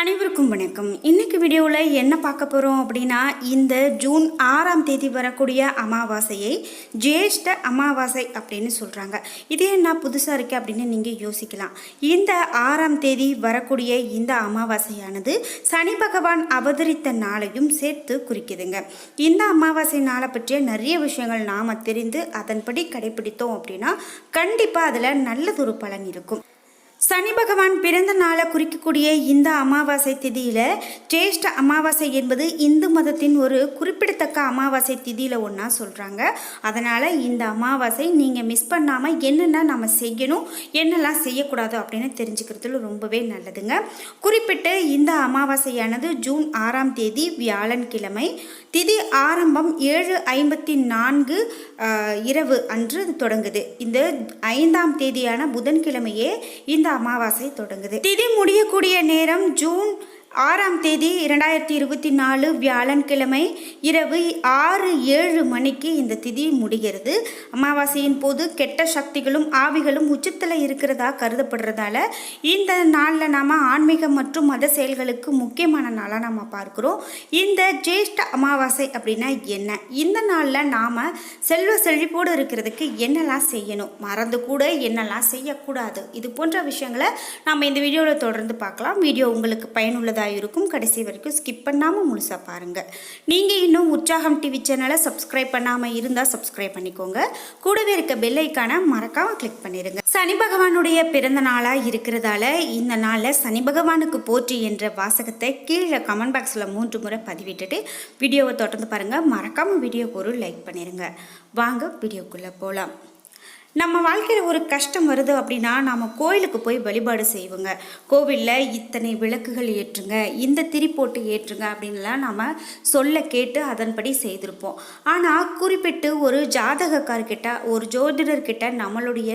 அனைவருக்கும் வணக்கம். இன்னைக்கு வீடியோவில் என்ன பார்க்க போகிறோம் அப்படின்னா இந்த ஜூன் ஆறாம் தேதி வரக்கூடிய அமாவாசையை ஜேஷ்ட அமாவாசை அப்படின்னு சொல்கிறாங்க இது என்ன புதுசாக இருக்குது அப்படின்னு நீங்கள் யோசிக்கலாம். இந்த ஆறாம் தேதி வரக்கூடிய இந்த அமாவாசையானது சனி பகவான் அவதரித்த நாளையும் சேர்த்து குறிக்குதுங்க. இந்த அமாவாசை நாளை பற்றிய நிறைய விஷயங்கள் நாம் தெரிந்து அதன்படி கடைபிடித்தோம் அப்படின்னா கண்டிப்பாக அதில் நல்லதொரு பலன் இருக்கும். சனி பகவான் பிறந்த நாளை குறிக்கக்கூடிய இந்த அமாவாசை திதியில் ஜேஷ்ட அமாவாசை என்பது இந்து மதத்தின் ஒரு குறிப்பிடத்தக்க அமாவாசை திதியில் ஒன்றா சொல்கிறாங்க அதனால் இந்த அமாவாசை நீங்கள் மிஸ் பண்ணாமல் என்னென்ன நம்ம செய்யணும் என்னெல்லாம் செய்யக்கூடாது அப்படின்னு தெரிஞ்சுக்கிறதுல ரொம்பவே நல்லதுங்க. குறிப்பிட்டு இந்த அமாவாசையானது ஜூன் ஆறாம் தேதி வியாழன்கிழமை திதி ஆரம்பம் ஏழு ஐம்பத்தி நான்கு இரவு அன்று தொடங்குது. இந்த ஐந்தாம் தேதியான புதன்கிழமையே இந்த அமாவாசை தொடங்குது. திதி முடியக்கூடிய நேரம் ஜூன் ஆறாம் தேதி இரண்டாயிரத்தி இருபத்தி நாலு வியாழன்கிழமை இரவு ஆறு ஏழு மணிக்கு இந்த திதி முடிகிறது. அமாவாசையின் போது கெட்ட சக்திகளும் ஆவிகளும் உச்சத்தில் இருக்கிறதா கருதப்படுறதால இந்த நாளில் நாம் ஆன்மீகம் மற்றும் மத செயல்களுக்கு முக்கியமான நாளாக நம்ம பார்க்குறோம். இந்த ஜேஷ்ட அமாவாசை அப்படின்னா என்ன? இந்த நாளில் நாம் செல்வ செழிப்போடு இருக்கிறதுக்கு என்னெல்லாம் செய்யணும்? மறந்து கூட என்னெல்லாம் செய்யக்கூடாது? இது போன்ற விஷயங்களை நம்ம இந்த வீடியோவில் தொடர்ந்து பார்க்கலாம். வீடியோ உங்களுக்கு பயனுள்ளதாக இருக்கும். கடைசி வரைக்கும் ஸ்கிப் பண்ணாமல் முழுசாக பாருங்கள் நீங்கள் இன்னும் உற்சாகம் டிவி சேனலை சப்ஸ்கிரைப் பண்ணாமல் இருந்தால் சப்ஸ்கிரைப் பண்ணிக்கோங்க. கூடவே இருக்க பெல் ஐக்கானை மறக்காமல் கிளிக் பண்ணிடுங்க சனி பகவானுடைய பிறந்த நாளாக இருக்கிறதால இந்த நாளில் சனி பகவானுக்கு போற்றி என்ற வாசகத்தை கீழே கமெண்ட் பாக்ஸில் மூன்று முறை பதிவிட்டுட்டு வீடியோவை தொடர்ந்து பாருங்கள் மறக்காமல் வீடியோக்கு ஒரு லைக் பண்ணிடுங்க வாங்க வீடியோக்குள்ளே போகலாம் நம்ம வாழ்க்கையில் ஒரு கஷ்டம் வருது அப்படின்னா நாம் கோயிலுக்கு போய் வழிபாடு செய்வோங்க. கோவிலில் இத்தனை விளக்குகள் ஏற்றுங்க இந்த திரி போட்டு ஏற்றுங்க அப்படின்லாம் நாம் சொல்ல கேட்டு அதன்படி செய்திருப்போம். ஆனால் குறிப்பிட்டு ஒரு ஜாதகக்கார்கிட்ட ஒரு ஜோதிடர்கிட்ட நம்மளுடைய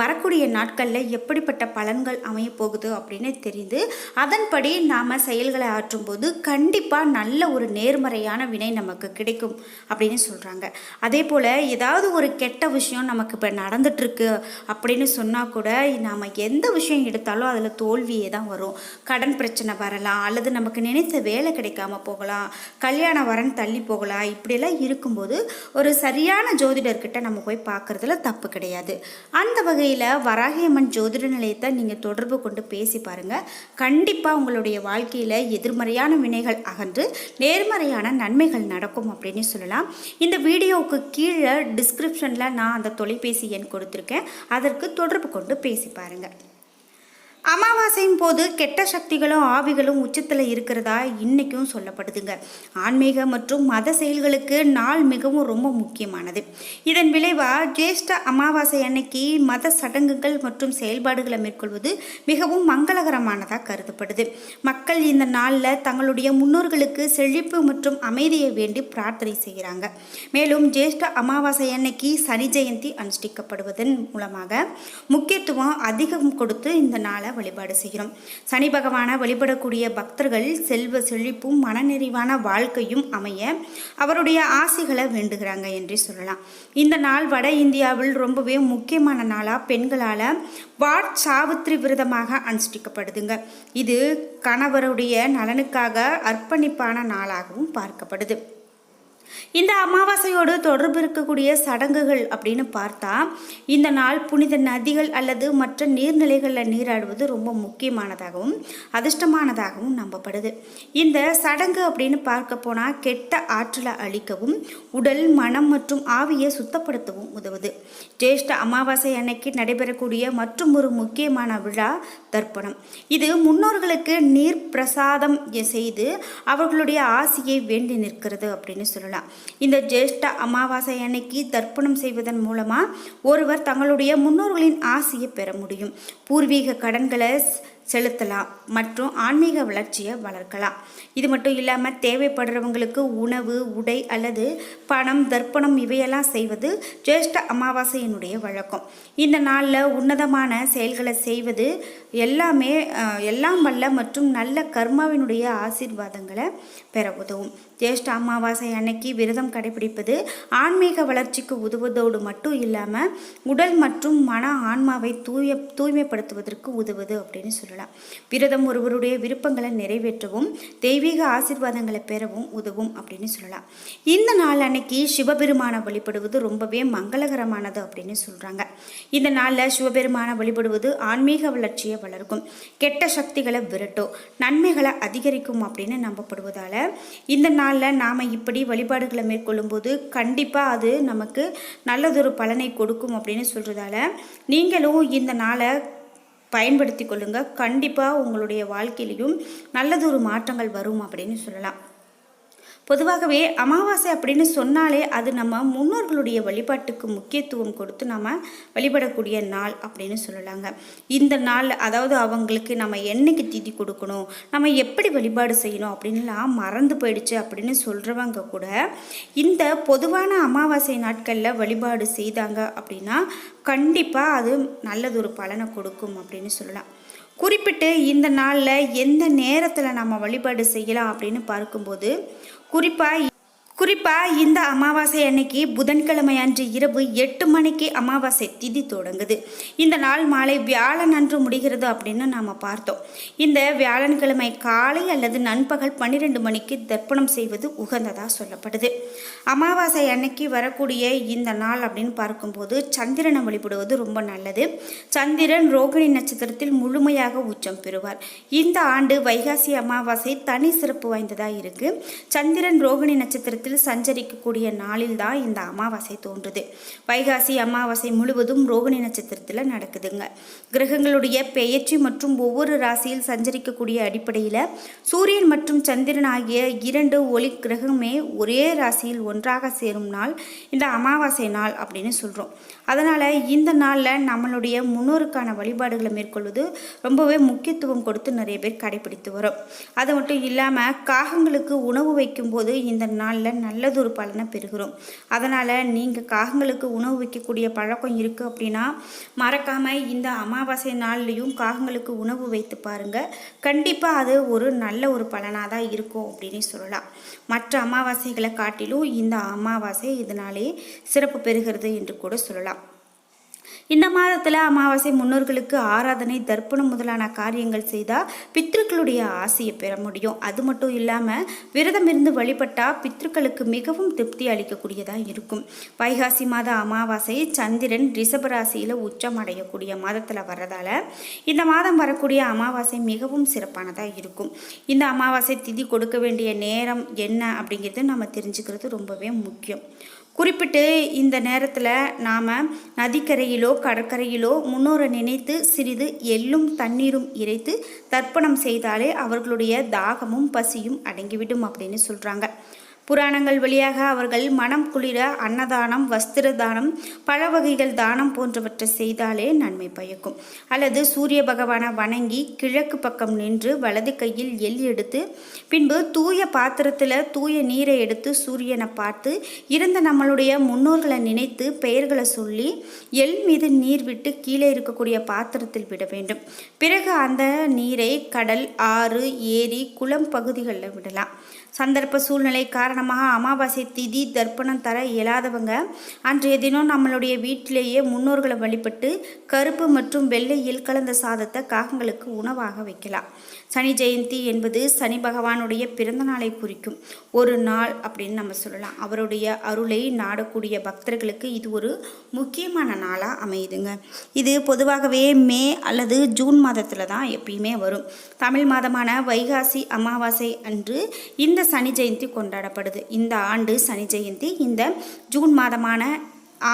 வரக்கூடிய நாட்களில் எப்படிப்பட்ட பலன்கள் அமைய போகுது அப்படின்னு தெரிந்து அதன்படி நாம் செயல்களை ஆற்றும்போது கண்டிப்பாக நல்ல ஒரு நேர்மறையான வினை நமக்கு கிடைக்கும் அப்படின்னு சொல்கிறாங்க அதே போல் ஏதாவது ஒரு கெட்ட விஷயம் நமக்கு இப்போ நடந்துட்டுருக்கு அப்படின்னு சொன்னால் கூட நாம் எந்த விஷயம் எடுத்தாலும் அதில் தோல்வியே தான் வரும். கடன் பிரச்சனை வரலாம் அல்லது நமக்கு நினைத்த வேலை கிடைக்காம போகலாம் கல்யாண வரன் தள்ளி போகலாம். இப்படியெல்லாம் இருக்கும்போது ஒரு சரியான ஜோதிடர்கிட்ட நம்ம போய் பார்க்குறதுல தப்பு கிடையாது. அந்த வகையில் வராகியம்மன் ஜோதிட நிலையத்தை நீங்கள் தொடர்பு கொண்டு பேசி பாருங்கள் கண்டிப்பாக உங்களுடைய வாழ்க்கையில் எதிர்மறையான வினைகள் அகன்று நேர்மறையான நன்மைகள் நடக்கும் அப்படின்னு சொல்லலாம். இந்த வீடியோவுக்கு கீழே டிஸ்கிரிப்ஷனில் நான் அந்த தொலைபேசி எண் கொடுத்துருக்கேன். அதற்கு தொடர்பு கொண்டு பேசி பாருங்கள் அமாவாசையின் போது கெட்ட சக்திகளும் ஆவிகளும் உச்சத்தில் இருக்கிறதா இன்றைக்கும் சொல்லப்படுதுங்க. ஆன்மீக மற்றும் மத செயல்களுக்கு நாள் மிகவும் ரொம்ப முக்கியமானது. இதன் விளைவாக ஜேஷ்ட அமாவாசை அன்னைக்கு மத சடங்குகள் மற்றும் செயல்பாடுகளை மேற்கொள்வது மிகவும் மங்களகரமானதாக கருதப்படுது. மக்கள் இந்த நாளில் தங்களுடைய முன்னோர்களுக்கு செழிப்பு மற்றும் அமைதியை வேண்டி பிரார்த்தனை செய்கிறாங்க. மேலும் ஜேஷ்ட அமாவாசை அன்னைக்கு சனி ஜெயந்தி அனுஷ்டிக்கப்படுவதன் மூலமாக முக்கியத்துவம் அதிகம் கொடுத்து இந்த நாளை வழிபாடு செய்கிறோம். சனி பகவானை வழிபடக்கூடிய பக்தர்கள் செல்வ செழிப்பும் மனநிறைவான வாழ்க்கையும் அமைய அவருடைய ஆசைகளை வேண்டுகிறாங்க என்றே சொல்லலாம். இந்த நாள் வட இந்தியாவில் ரொம்பவே முக்கியமான நாளாக பெண்களால் வாட் சாவித்திரி விரதமாக அனுஷ்டிக்கப்படுதுங்க. இது கணவருடைய நலனுக்காக அர்ப்பணிப்பான நாளாகவும் பார்க்கப்படுது. இந்த அமாவாசையோடு தொடர்பு இருக்கக்கூடிய சடங்குகள் அப்படின்னு பார்த்தா இந்த நாள் புனித நதிகள் அல்லது மற்ற நீர்நிலைகளில் நீராடுவது ரொம்ப முக்கியமானதாகவும் அதிர்ஷ்டமானதாகவும் நம்பப்படுது. இந்த சடங்கு அப்படின்னு பார்க்க போனால் கெட்ட ஆற்றலை அழிக்கவும் உடல் மனம் மற்றும் ஆவியை சுத்தப்படுத்தவும் உதவுது. ஜேஷ்ட அமாவாசை அன்னைக்கு நடைபெறக்கூடிய மற்றும் ஒரு முக்கியமான விழா தர்ப்பணம். இது முன்னோர்களுக்கு நீர் பிரசாதம் செய்து அவர்களுடைய ஆசையை வேண்டி நிற்கிறது அப்படின்னு சொல்லலாம். இந்த ஜேஷ்ட அமாவாசை அன்னைக்கு தர்ப்பணம் செய்வதன் மூலமாக ஒருவர் தங்களுடைய முன்னோர்களின் ஆசையை பெற முடியும். பூர்வீக கடன்களை செலுத்தலாம் மற்றும் ஆன்மீக வளர்ச்சியை வளர்க்கலாம். இது மட்டும் இல்லாமல் தேவைப்படுறவங்களுக்கு உணவு உடை அல்லது பணம் தர்ப்பணம் இவையெல்லாம் செய்வது ஜேஷ்ட அமாவாசையினுடைய வழக்கம். இந்த நாளில் உன்னதமான செயல்களை செய்வது எல்லாமே எல்லாம் வல்ல மற்றும் நல்ல கர்மாவினுடைய ஆசீர்வாதங்களை பெற உதவும். ஜேஷ்ட அமாவாசை அன்னைக்கு விரதம் கடைபிடிப்பது ஆன்மீக வளர்ச்சிக்கு உதவுவதோடு மட்டும் இல்லாமல் உடல் மற்றும் மன ஆன்மாவை தூய தூய்மைப்படுத்துவதற்கு உதவுது அப்படின்னு சொல்லலாம். சொல்லலாம் விரதம் ஒருவருடைய விருப்பங்களை நிறைவேற்றவும் தெய்வீக ஆசிர்வாதங்களை பெறவும் உதவும் அப்படின்னு சொல்லலாம். இந்த நாள் அன்னைக்கு சிவபெருமானை வழிபடுவது ரொம்பவே மங்களகரமானது அப்படின்னு சொல்கிறாங்க இந்த நாளில் சிவபெருமானை வழிபடுவது ஆன்மீக வளர்ச்சியை வளர்க்கும். கெட்ட சக்திகளை விரட்டும். நன்மைகளை அதிகரிக்கும் அப்படின்னு நம்பப்படுவதால் இந்த நாளில் நாம் இப்படி வழிபாடுகளை மேற்கொள்ளும்போது கண்டிப்பாக அது நமக்கு நல்லதொரு பலனை கொடுக்கும் அப்படின்னு சொல்கிறதால நீங்களும் இந்த நாளை பயன்படுத்தி கொள்ளுங்கள் கண்டிப்பாக உங்களுடைய வாழ்க்கையிலையும் நல்லதொரு மாற்றங்கள் வரும் அப்படின்னு சொல்லலாம். பொதுவாகவே அமாவாசை அப்படின்னு சொன்னாலே அது நம்ம முன்னோர்களுடைய வழிபாட்டுக்கு முக்கியத்துவம் கொடுத்து நம்ம வழிபடக்கூடிய நாள் அப்படின்னு சொல்லலாங்க. இந்த நாள் அதாவது அவங்களுக்கு நம்ம என்னைக்கு திதி கொடுக்கணும் நம்ம எப்படி வழிபாடு செய்யணும் அப்படின்லாம் மறந்து போயிடுச்சு அப்படின்னு சொல்கிறவங்க கூட இந்த பொதுவான அமாவாசை நாட்களில் வழிபாடு செய்தாங்க அப்படின்னா கண்டிப்பாக அது நல்லதொரு பலனை கொடுக்கும் அப்படின்னு சொல்லலாம். குறிப்பிட்டு இந்த நாளில் எந்த நேரத்தில் நம்ம வழிபாடு செய்யலாம் அப்படின்னு பார்க்கும்போது குறிப்பாக குறிப்பாக இந்த அமாவாசை அன்னைக்கு புதன்கிழமை அன்று இரவு எட்டு மணிக்கு அமாவாசை திதி தொடங்குது. இந்த நாள் மாலை வியாழன் அன்று முடிகிறது அப்படின்னு நாம் பார்த்தோம். இந்த வியாழன்கிழமை காலை அல்லது நண்பகல் பன்னிரெண்டு மணிக்கு தர்ப்பணம் செய்வது உகந்ததாக சொல்லப்படுது. அமாவாசை அன்னைக்கு வரக்கூடிய இந்த நாள் அப்படின்னு பார்க்கும்போது சந்திரனை வழிபடுவது ரொம்ப நல்லது. சந்திரன் ரோகிணி நட்சத்திரத்தில் முழுமையாக உச்சம் பெறுவார். இந்த ஆண்டு வைகாசி அமாவாசை தனி சிறப்பு வாய்ந்ததாக இருக்குது சந்திரன் ரோகிணி நட்சத்திரத்தில் நட்சத்திரத்தில் சஞ்சரிக்கக்கூடிய நாளில் தான் இந்த அமாவாசை தோன்றுது. வைகாசி அமாவாசை முழுவதும் ரோகிணி நட்சத்திரத்தில் நடக்குதுங்க. கிரகங்களுடைய பெயர்ச்சி மற்றும் ஒவ்வொரு ராசியில் சஞ்சரிக்கக்கூடிய அடிப்படையில் சூரியன் மற்றும் சந்திரன் ஆகிய இரண்டு ஒளி கிரகமே ஒரே ராசியில் ஒன்றாக சேரும் நாள் இந்த அமாவாசை நாள் அப்படின்னு சொல்கிறோம் அதனால் இந்த நாளில் நம்மளுடைய முன்னோருக்கான வழிபாடுகளை மேற்கொள்வது ரொம்பவே முக்கியத்துவம் கொடுத்து நிறைய பேர் கடைபிடித்து வரும். அது மட்டும் இல்லாமல் காகங்களுக்கு உணவு வைக்கும்போது இந்த நாளில் நல்லதொரு பலனை பெறுகிறோம். அதனால் நீங்கள் காகங்களுக்கு உணவு வைக்கக்கூடிய பழக்கம் இருக்குது அப்படின்னா மறக்காமல் இந்த அமாவாசை நாள்லேயும் காகங்களுக்கு உணவு வைத்து பாருங்கள் கண்டிப்பாக அது ஒரு நல்ல ஒரு பலனாக தான் இருக்கும் அப்படின்னு சொல்லலாம். மற்ற அமாவாசைகளை காட்டிலும் இந்த அமாவாசை இதனாலே சிறப்பு பெறுகிறது என்று கூட சொல்லலாம். இந்த மாதத்தில் அமாவாசை முன்னோர்களுக்கு ஆராதனை தர்ப்பணம் முதலான காரியங்கள் செய்தால் பித்ருக்களுடைய ஆசையை பெற முடியும். அது மட்டும் இல்லாமல் விரதம் இருந்து வழிபட்டால் பித்ருக்களுக்கு மிகவும் திருப்தி அளிக்கக்கூடியதாக இருக்கும். வைகாசி மாத அமாவாசை சந்திரன் ரிஷபராசியில் உச்சம் அடையக்கூடிய மாதத்தில் வர்றதால இந்த மாதம் வரக்கூடிய அமாவாசை மிகவும் சிறப்பானதாக இருக்கும். இந்த அமாவாசை திதி கொடுக்க வேண்டிய நேரம் என்ன அப்படிங்கிறது நம்ம தெரிஞ்சுக்கிறது ரொம்பவே முக்கியம். குறிப்பிட்டு இந்த நேரத்தில் நாம் நதிக்கரையிலோ கடற்கரையிலோ முன்னோரை நினைத்து சிறிது எள்ளும் தண்ணீரும் இறைத்து தர்ப்பணம் செய்தாலே அவர்களுடைய தாகமும் பசியும் அடங்கிவிடும் அப்படின்னு சொல்கிறாங்க புராணங்கள் வழியாக அவர்கள் மனம் குளிர அன்னதானம் வஸ்திர தானம் பழ வகைகள் தானம் போன்றவற்றை செய்தாலே நன்மை பயக்கும். அல்லது சூரிய பகவானை வணங்கி கிழக்கு பக்கம் நின்று வலது கையில் எல் எடுத்து பின்பு தூய பாத்திரத்தில் தூய நீரை எடுத்து சூரியனை பார்த்து இருந்த நம்மளுடைய முன்னோர்களை நினைத்து பெயர்களை சொல்லி எல் மீது நீர் விட்டு கீழே இருக்கக்கூடிய பாத்திரத்தில் விட வேண்டும். பிறகு அந்த நீரை கடல் ஆறு ஏரி குளம் பகுதிகளில் விடலாம். சந்தர்ப்ப சூழ்நிலை காரணம் காரணமாக அமாவாசை திதி தர்ப்பணம் தர இயலாதவங்க. அன்றைய தினம் நம்மளுடைய வீட்டிலேயே முன்னோர்களை வழிபட்டு கருப்பு மற்றும் வெள்ளையில் கலந்த சாதத்தை காகங்களுக்கு உணவாக வைக்கலாம். சனி ஜெயந்தி என்பது சனி பகவானுடைய பிறந்த நாளை குறிக்கும். ஒரு நாள் அப்படின்னு நம்ம சொல்லலாம். அவருடைய அருளை நாடக்கூடிய பக்தர்களுக்கு இது ஒரு முக்கியமான நாளாக அமையுதுங்க. இது பொதுவாகவே மே அல்லது ஜூன் மாதத்தில் தான் எப்பயுமே வரும். தமிழ் மாதமான வைகாசி அமாவாசை அன்று இந்த சனி ஜெயந்தி கொண்டாடப்படுது இந்த ஆண்டு சனி ஜெயந்தி இந்த ஜூன் மாதமான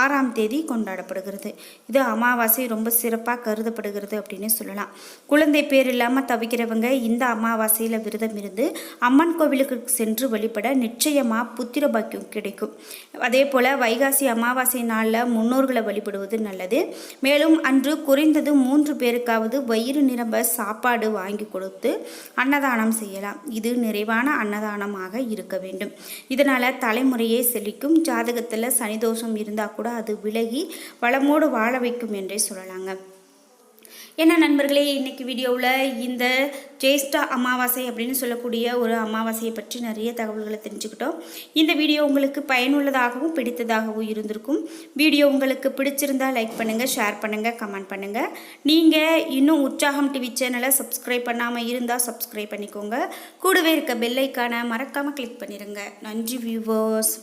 ஆறாம் தேதி கொண்டாடப்படுகிறது. இது அமாவாசை ரொம்ப சிறப்பாக கருதப்படுகிறது அப்படின்னு சொல்லலாம். குழந்தை பேர் இல்லாமல் தவிக்கிறவங்க இந்த அமாவாசையில் விரதம் இருந்து அம்மன் கோவிலுக்கு சென்று வழிபட நிச்சயமாக புத்திர பாக்கியம் கிடைக்கும். அதே போல் வைகாசி அமாவாசை நாளில் முன்னோர்களை வழிபடுவது நல்லது. மேலும் அன்று குறைந்தது மூன்று பேருக்காவது வயிறு நிரம்ப சாப்பாடு வாங்கி கொடுத்து அன்னதானம் செய்யலாம். இது நிறைவான அன்னதானமாக இருக்க வேண்டும். இதனால் தலைமுறையே செழிக்கும். ஜாதகத்தில் சனிதோஷம் இருந்தால் கூட அது விலகி வளமோடு வாழ வைக்கும் என்றே சொல்லலாங்க. என்ன நண்பர்களே இன்னைக்கு வீடியோவில் இந்த ஜேஷ்டா அமாவாசை அப்படின்னு சொல்லக்கூடிய ஒரு அமாவாசையை பற்றி நிறைய தகவல்களை தெரிஞ்சுக்கிட்டோம். இந்த வீடியோ உங்களுக்கு பயனுள்ளதாகவும் பிடித்ததாகவும் இருந்திருக்கும். வீடியோ உங்களுக்கு பிடிச்சிருந்தா லைக் பண்ணுங்கள் ஷேர் பண்ணுங்கள் கமெண்ட் பண்ணுங்கள் நீங்கள் இன்னும் உற்சாகம் டிவி சேனலை சப்ஸ்கிரைப் பண்ணாமல் இருந்தால் சப்ஸ்கிரைப் பண்ணிக்கோங்க. கூடவே இருக்க பெல்லைக்கான மறக்காமல் கிளிக் பண்ணிடுங்க நன்றி வியூவர்ஸ்